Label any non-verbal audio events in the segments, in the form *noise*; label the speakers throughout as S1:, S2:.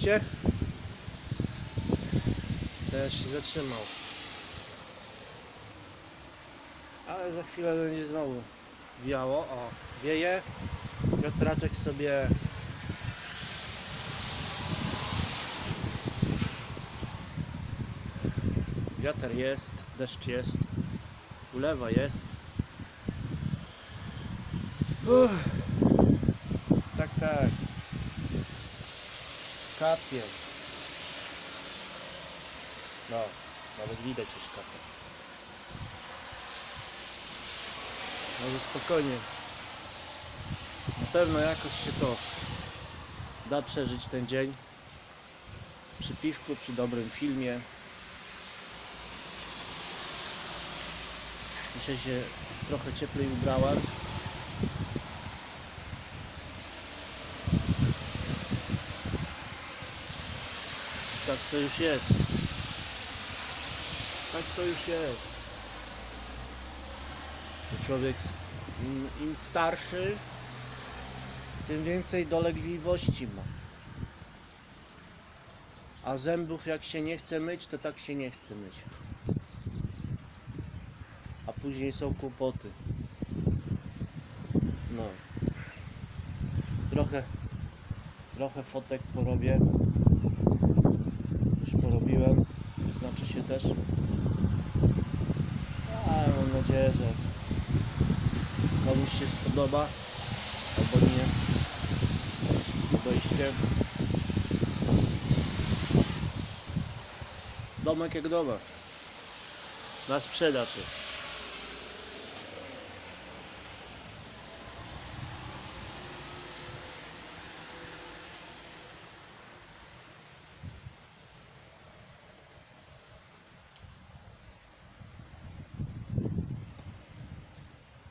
S1: widzicie? Teraz się zatrzymał. Ale za chwilę będzie znowu wiało. O, wieje. Wiatraczek sobie Wiatr jest, deszcz jest, ulewa jest. Uff. Tak, tak. Kapie. No, nawet widać już kapie. Może spokojnie. Na pewno jakoś się to da przeżyć ten dzień. Przy piwku, przy dobrym filmie. Dzisiaj się trochę cieplej ubrałem. Tak to już jest. Tak to już jest. Człowiek im starszy, tym więcej dolegliwości ma. A zębów jak się nie chce myć, to tak się nie chce myć. A później są kłopoty. No. Trochę, trochę fotek porobię. Już porobiłem. Znaczy się też. A mam nadzieję, że komuś się spodoba. Albo nie. Obejście. Domek jak domek. Na sprzedaż jest.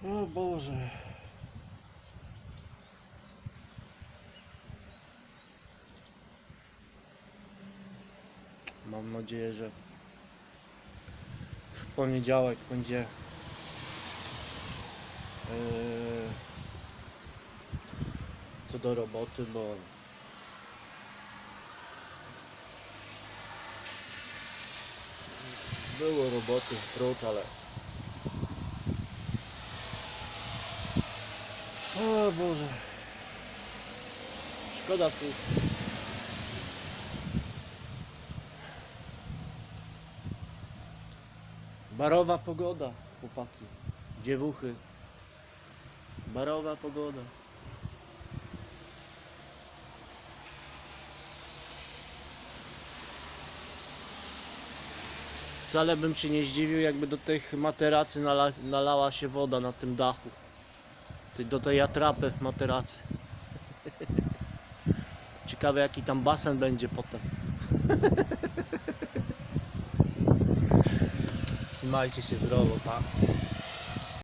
S1: O Boże. Mam nadzieję, że w poniedziałek będzie yy, co do roboty, bo było roboty, trud, ale O Boże. Szkoda słów. Barowa pogoda, chłopaki. Dziewuchy. Barowa pogoda. Wcale bym się nie zdziwił, jakby do tych materacy nala, nalała się woda na tym dachu. Ty- Do tej atrapy materacy. *laughs* Ciekawe jaki tam basen będzie potem. Trzymajcie się zdrowo, pa.